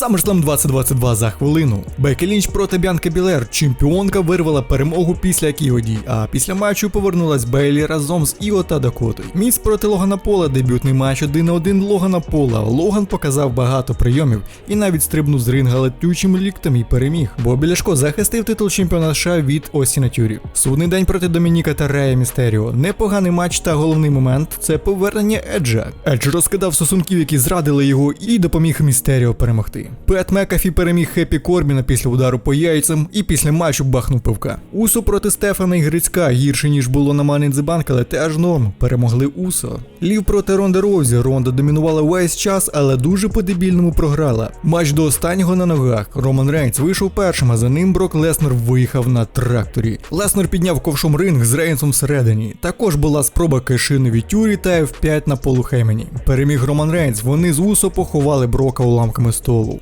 SummerSlam 2022 за хвилину. Бекі Лінч проти Бянки Білер. Чемпіонка вирвала перемогу після Кіоді, а після матчу повернулась Бейлі разом з Іо та Дакотою. Міс проти Логана Пола, дебютний матч 1 на 1 Логана Пола. Логан показав багато прийомів і навіть стрибнув з ринга летючим ліктем і переміг. Бобі Ляшко захистив титул чемпіона США від Осіна Тюрі. Судний день проти Домініка та Рея Містеріо. Непоганий матч та головний момент це повернення Еджа. Едж розкидав стосунків, які зрадили його, і допоміг Містеріо перемогти. Пет Мекафі переміг Хеппі Корбіна після удару по яйцям і після матчу бахнув пивка. Усо проти Стефана і Грицька гірше ніж було на Money in the Bank, але теж норм. Перемогли Усо. Лів проти Ронда Роузі. Ронда домінувала весь час, але дуже по-дебільному програла. Матч до останнього на ногах. Роман Рейнс вийшов першим, а за ним Брок Леснер виїхав на тракторі. Леснер підняв ковшом ринг з Рейнсом всередині. Також була спроба кешину від Тюрі та F5 на полу Хеймені. Переміг Роман Рейнс. Вони з Усо поховали Брока уламками столу.